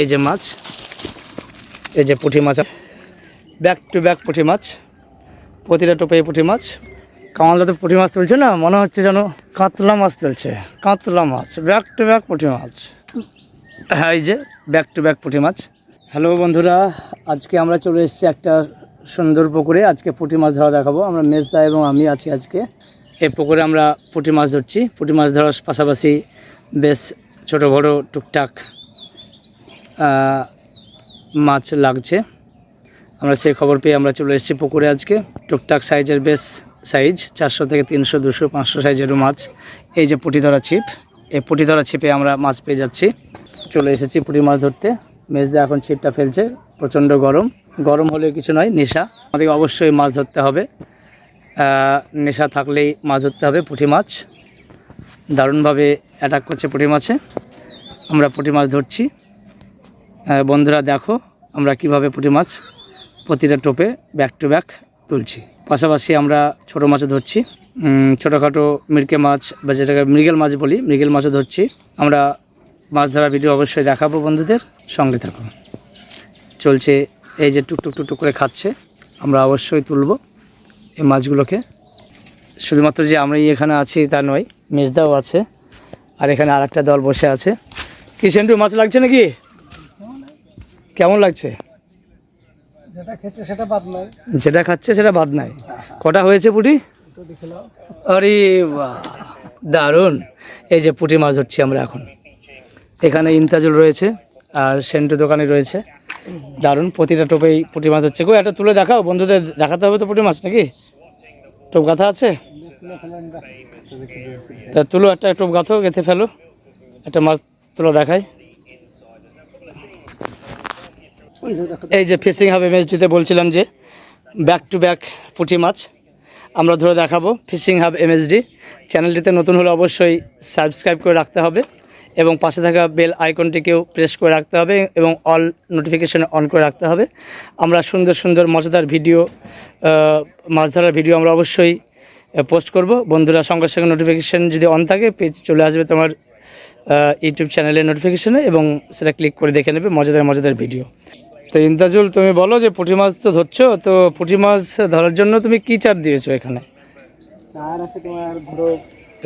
এই যে মাছ, এই যে পুঁটি মাছ, ব্যাক টু ব্যাক পুঁটি মাছ, প্রতিটা টোপে পুঁটি মাছ। কামালদাতে পুঁটি মাছ তুলছে না? মনে হচ্ছে যেন কাতলা মাছ তুলছে। কাতলা মাছ, ব্যাক টু ব্যাক পুঁটি মাছ। হ্যাঁ এই যে ব্যাক টু ব্যাক পুঁটি মাছ। হ্যালো বন্ধুরা, আজকে আমরা চলে এসেছি একটা সুন্দর পুকুরে। আজকে পুঁটি মাছ ধরা দেখাবো। আমরা মেজদা এবং আমি আছি আজকে। এই পুকুরে আমরা পুঁটি মাছ ধরছি। পুঁটি মাছ ধরার পাশাপাশি বেশ ছোট, বড়, টুকটাক মাছ লাগছে। আমরা সেই খবর পেয়ে আমরা চলে এসেছি পুকুরে আজকে। টুকটাক সাইজের বেশ সাইজ, চারশো থেকে তিনশো, দুশো, পাঁচশো সাইজেরও মাছ। এই যে পুঁটি ধরা ছিপ, এই পুঁটি ধরা ছিপে আমরা মাছ পেয়ে যাচ্ছি। চলে এসেছি পুঁটি মাছ ধরতে। মেজদা এখন ছিপটা ফেলছে, প্রচণ্ড গরম। গরম হলে কিছু নয়, নেশা। আমাদেরকে অবশ্যই মাছ ধরতে হবে। নেশা থাকলেই মাছ ধরতে হবে, পুঁটি মাছ। দারুণভাবে অ্যাটাক করছে পুঁটি মাছে। আমরা পুঁটি মাছ ধরছি। বন্ধুরা দেখো, আমরা কীভাবে পুঁটি মাছ প্রতিটা টোপে ব্যাক টু ব্যাক তুলছি। পাশাপাশি আমরা ছোট মাছও ধরছি। ছোটোখাটো মিরকে মাছ বা যেটাকে মৃগেল মাছ বলি, মৃগেল মাছও ধরছি। আমরা মাছ ধরা ভিডিও অবশ্যই দেখাবো বন্ধুদের সঙ্গে থাকো। চলছে এই যে টুকটুক টুকটুক করে খাচ্ছে, আমরা অবশ্যই তুলব এই মাছগুলোকে। শুধুমাত্র যে আমরাই এখানে আছি তা নয়, মেজদাও আছে, আর এখানে আর দল বসে আছে। কি সেন্টু, মাছ লাগছে নাকি? কেমন লাগছে? যেটা খেচ্ছে সেটা বাদ নয় যেটা খাচ্ছে সেটা বাদ নাই। কটা হয়েছে পুটি? আরে দারুণ। এই যে পুটি মাছ ধরছি আমরা এখন। এখানে ইন্তাজুল রয়েছে আর সেন্টু দোকানে রয়েছে। দারুণ প্রতিটা টোপেই পুটি মাছ হচ্ছে গো একটা তুলে দেখাও বন্ধুদের দেখাতে হবে তো পুঁটি মাছ নাকি? টোপ গাথা আছে? তা তুলো একটা টোপ গাথো গেঁথে ফেলো। একটা মাছ তুলো দেখাই। এই যে ফিশিং হবে এমএসডিতে বলছিলাম যে ব্যাক টু ব্যাক পুঁটি মাছ, আমরা ধরে দেখাবো ফিশিং হাব এমএসডি চ্যানেলটিতে নতুন হলে অবশ্যই সাবস্ক্রাইব করে রাখতে হবে এবং পাশে থাকা বেল আইকনটিকেও প্রেস করে রাখতে হবে এবং অল নোটিফিকেশন অন করে রাখতে হবে। আমরা সুন্দর সুন্দর মজাদার ভিডিও মাছ ধরার ভিডিও আমরা অবশ্যই পোস্ট করব। বন্ধুরা, সঙ্গে সঙ্গে নোটিফিকেশান যদি অন থাকে, পেজ চলে আসবে তোমার ইউটিউব চ্যানেলের নোটিফিকেশানে এবং সেটা ক্লিক করে দেখে নেবে মজাদার মজাদার ভিডিও। তো ইন্দাজুল তুমি বলো যে পুঁটি মাছ তো ধরছো তো পুঁটি মাছ ধরার জন্য তুমি কি চার দিয়েছ এখানে? চার আছে তোমার ধরো।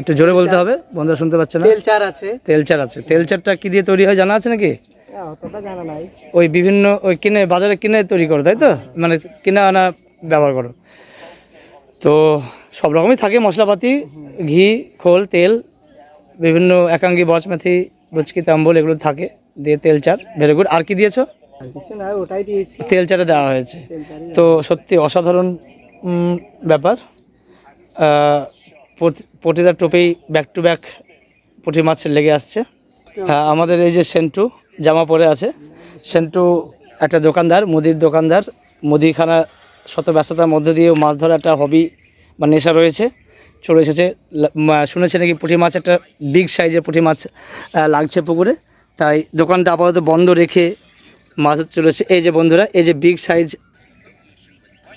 একটু জোরে বলতে হবে বন্ধুরা শুনতে পাচ্ছে না? তেল চার আছে। তেল চার আছে। তেল চারটা কি দিয়ে তৈরি হয় জানা আছে নাকি? হ্যাঁ, অতটা জানা নাই। ওই বিভিন্ন ওই কিনে বাজারে কিনে তৈরি করো তাই তো? মানে কিনে আনা ব্যবহার করো। তো সব রকমই থাকে মশলাপাতি ঘি খোল তেল বিভিন্ন একাঙ্গি বচমেথি বুচকি তাম্বল এগুলো থাকে দিয়ে তেল চার ভেরি গুড। আর কি দিয়েছ? তেল চারে দেওয়া হয়েছে। তো সত্যি অসাধারণ ব্যাপার। প্রতিটা টোপেই ব্যাক টু ব্যাক পুঁটি মাছ লেগে আসছে। হ্যাঁ, আমাদের এই যে সেন্টু জামা পরে আছে। সেন্টু একটা দোকানদার মুদির দোকানদার। মুদিখানা শত ব্যস্ততার মধ্যে দিয়েও মাছ ধরা একটা হবি বা নেশা রয়েছে। চলে এসেছে শুনেছে নাকি পুঁটি মাছ একটা বিগ সাইজের পুঁটি মাছ লাগছে পুকুরে। তাই দোকানটা আপাতত বন্ধ রেখে মাছ ধরতে চলেছে। এই যে বন্ধুরা, এই যে বিগ সাইজ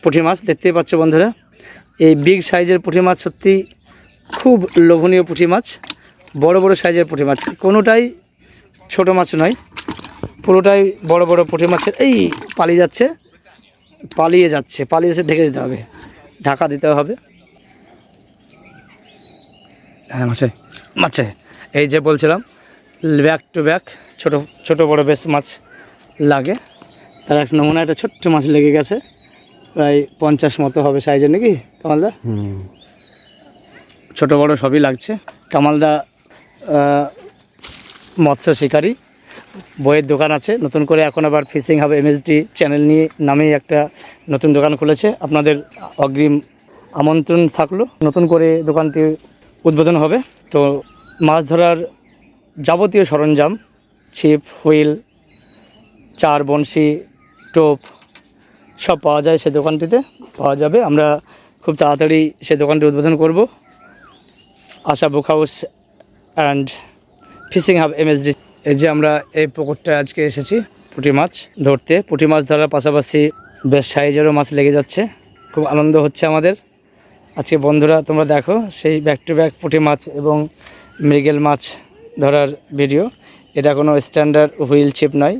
পুঁটি মাছ, দেখতেই পাচ্ছ বন্ধুরা। এই বিগ সাইজের পুঁটি মাছ সত্যি খুব লোভনীয় পুঁটি মাছ। বড় বড় সাইজের পুঁটি মাছ। কোনোটাই ছোট মাছ নয়। পুরোটাই বড় বড় পুঁটি মাছের। এই, পালিয়ে যাচ্ছে। পালিয়ে যাচ্ছে। পালিয়ে এসে ঢেকে দিতে হবে। ঢাকা দিতে হবে। হ্যাঁ মাছে। মাছে। এই যে বলছিলাম ব্যাক টু ব্যাক ছোট ছোট বড় বেশ মাছ। লাগে। তার এক নমুনা একটা ছোট্ট মাছ লেগে গেছে। প্রায় পঞ্চাশ মতো হবে সাইজের নাকি কামালদা? ছোট বড় সবই লাগছে। কামালদা মৎস্য শিকারী। বইয়ের দোকান আছে। নতুন করে এখন আবার ফিশিং হবে এমএসডি চ্যানেল নিয়ে নামেই একটা নতুন দোকান খুলেছে। আপনাদের অগ্রিম আমন্ত্রণ থাকল। নতুন করে দোকানটি উদ্বোধন হবে। তো মাছ ধরার যাবতীয় সরঞ্জাম ছিপ হুইল চার বনশি টোপ সব পাওয়া যায় সে দোকানটিতে, পাওয়া যাবে। আমরা খুব তাড়াতাড়ি সে দোকানটি উদ্বোধন করব। Asha book house and fishing hub MSD. এই যে আমরা এই পুকুরটা আজকে এসেছি, পুঁটি মাছ ধরতে। পুঁটি মাছ ধরার পাশাপাশি বেশ সাইজেরও মাছ লেগে যাচ্ছে। খুব আনন্দ হচ্ছে আমাদের। আজকে বন্ধুরা, তোমরা দেখো সেই ব্যাক টু ব্যাক পুঁটি মাছ এবং মৃগেল মাছ ধরার ভিডিও এটা কোনো স্ট্যান্ডার্ড হুইল ছিপ নয়।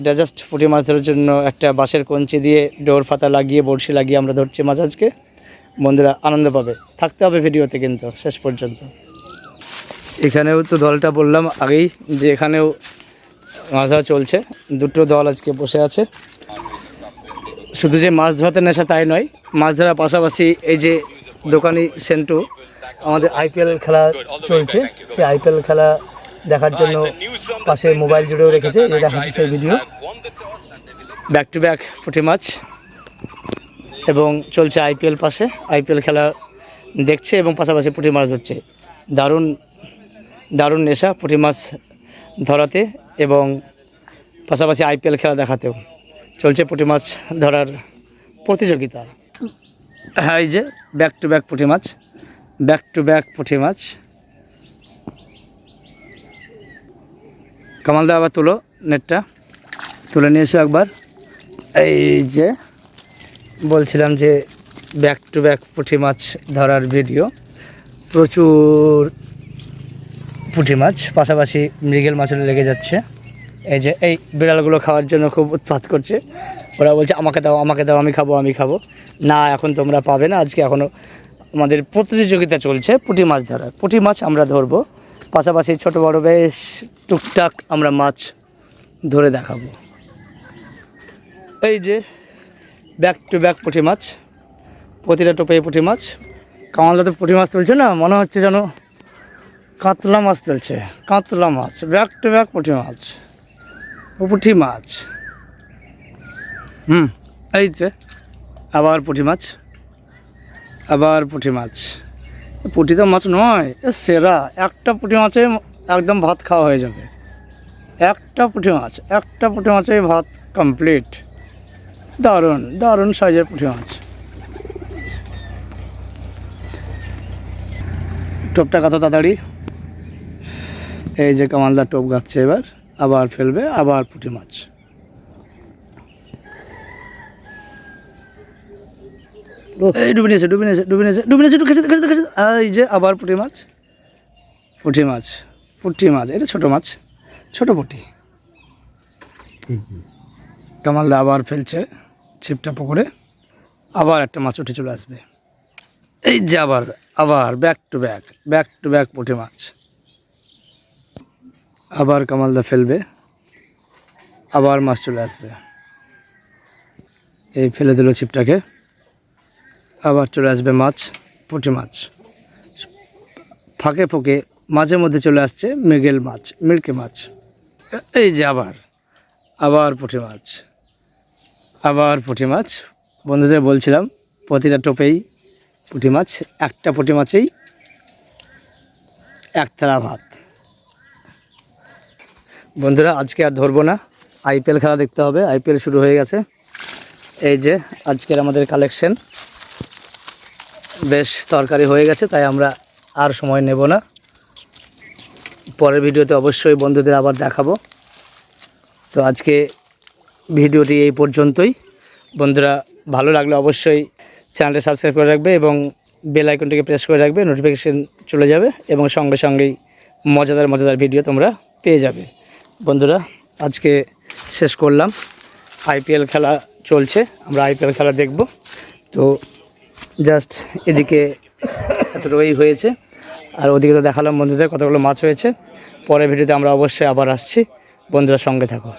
এটা জাস্ট পুঁটি মাছ ধরার জন্য একটা বাঁশের কঞ্চি দিয়ে ডোর ফাতা লাগিয়ে, বড়শি লাগিয়ে আমরা ধরছি মাছ আজকে। বন্ধুরা আনন্দ পাবে। থাকতে হবে ভিডিওতে কিন্তু, শেষ পর্যন্ত। এখানেও তো দলটা বললাম আগেই যে এখানেও মাছ ধরা চলছে। দুটো দল আজকে বসে আছে। শুধু যে মাছ ধরাতে নেশা তাই নয়, মাছ ধরার পাশাপাশি এই যে দোকানি সেন্টু, আমাদের আইপিএল খেলা চলছে। সেই আইপিএল খেলা দেখার জন্য পাশে মোবাইল জুড়েও রেখেছে এই দেখাচ্ছি সেই ভিডিও ব্যাক টু ব্যাক পুঁটি মাছ এবং চলছে আইপিএল পাশে। আইপিএল খেলা দেখছে এবং পাশাপাশি পুঁটি মাছ ধরছে। দারুণ দারুণ নেশা পুঁটি মাছ ধরাতে এবং পাশাপাশি আইপিএল খেলা দেখাতেও। চলছে পুঁটি মাছ ধরার প্রতিযোগিতা। হ্যাঁ এই যে ব্যাক টু ব্যাক পুঁটি মাছ। ব্যাক টু ব্যাক পুঁটি মাছ। কামালদা আবার তুলো নেটটা। তুলে নিয়ে এসো একবার। এই যে বলছিলাম যে ব্যাক টু ব্যাক পুঁটি মাছ ধরার ভিডিও প্রচুর পুঁটি মাছ, পাশাপাশি মৃগেল মাছও লেগে যাচ্ছে। এই যে এই বিড়ালগুলো খাওয়ার জন্য খুব উৎপাত করছে। ওরা বলছে, আমাকে দাও আমাকে দাও, আমি খাব আমি খাব। না, এখন তোমরা পাবে না। আজকে এখনও আমাদের প্রতিযোগিতা চলছে পুঁটি মাছ ধরার। পুঁটি মাছ আমরা ধরবো। পাশাপাশি ছোট বড় বেশ টুকটাক আমরা মাছ ধরে দেখাবো। এই যে ব্যাক টু ব্যাক পুঁটি মাছ, প্রতিটা টোপে পুঁটি মাছ। কামালদাতে পুঁটি মাছ তুলছে না? মনে হচ্ছে যেন কাতলা মাছ তুলছে। কাতলা মাছ ব্যাক টু ব্যাক পুঁটি মাছ পুঁটি মাছ। হুম, এই যে আবার পুঁটি মাছ, আবার পুঁটি মাছ। পুঁটি তো মাছ নয় সেরা। একটা পুঁটি মাছে একদম ভাত খাওয়া হয়ে যাবে। একটা পুঁটি মাছ, একটা পুঁটি মাছে ভাত কমপ্লিট দারুণ দারুণ সাইজের পুঁটি মাছ। টোপটা কত তাড়াতাড়ি? এই যে কামালদার টোপ গাচ্ছে এবার, আবার ফেলবে, আবার পুঁটি মাছ। এই ডুবে নিয়েছে ডুবে নিয়েছে ডুবে নিয়েছে ডুবে নিয়েছে ঢুকেছে ঢুকেছে ঢুকেছে এই যে আবার পুঁটি মাছ পুঁটি মাছ পুঁটি মাছ, এটা ছোটো মাছ, ছোটো পুঁটি। কামালদা আবার ফেলছে ছিপটা পুকুরে, আবার একটা মাছ উঠে চলে আসবে। এই যে আবার আবার back to back back to back পুঁটি মাছ। আবার কামালদা ফেলবে, আবার মাছ চলে আসবে। এই ফেলে দিল ছিপটাকে। আবার চলে আসবে মাছ, পুঁটি মাছ। ফাঁকে ফুঁকে মাঝে মধ্যে চলে আসছে মৃগেল মাছ, মিল্কি মাছ। এই যে আবার আবার পুঁটি মাছ, আবার পুঁটি মাছ। বন্ধুদের বলছিলাম, প্রতিটা টোপেই পুঁটি মাছ, একটা পুঁটি মাছেই এক থালা ভাত। বন্ধুরা, আজকে আর ধরবো না। আইপিএল খেলা দেখতে হবে, আইপিএল শুরু হয়ে গেছে। এই যে আজকের আমাদের কালেকশন বেশ তরকারি হয়ে গেছে, তাই আমরা আর সময় নেব না। পরের ভিডিওতে অবশ্যই বন্ধুদের আবার দেখাবো। তো আজকে ভিডিওটি এই পর্যন্তই। বন্ধুরা, ভালো লাগলে অবশ্যই চ্যানেলটা সাবস্ক্রাইব করে রাখবে এবং বেল আইকনটিকে প্রেস করে রাখবে নোটিফিকেশান চলে যাবে এবং সঙ্গে সঙ্গেই মজাদার মজাদার ভিডিও তোমরা পেয়ে যাবে। বন্ধুরা, আজকে শেষ করলাম। আইপিএল খেলা চলছে। আমরা আইপিএল খেলা দেখব। তো জাস্ট এদিকে এতটুকুই হয়েছে। আর ওদিকে তো দেখালাম বন্ধুদের কতগুলো মাছ হয়েছে। পরের ভিডিওতে আমরা অবশ্যই আবার আসছি। বন্ধুরা সঙ্গে থাকো।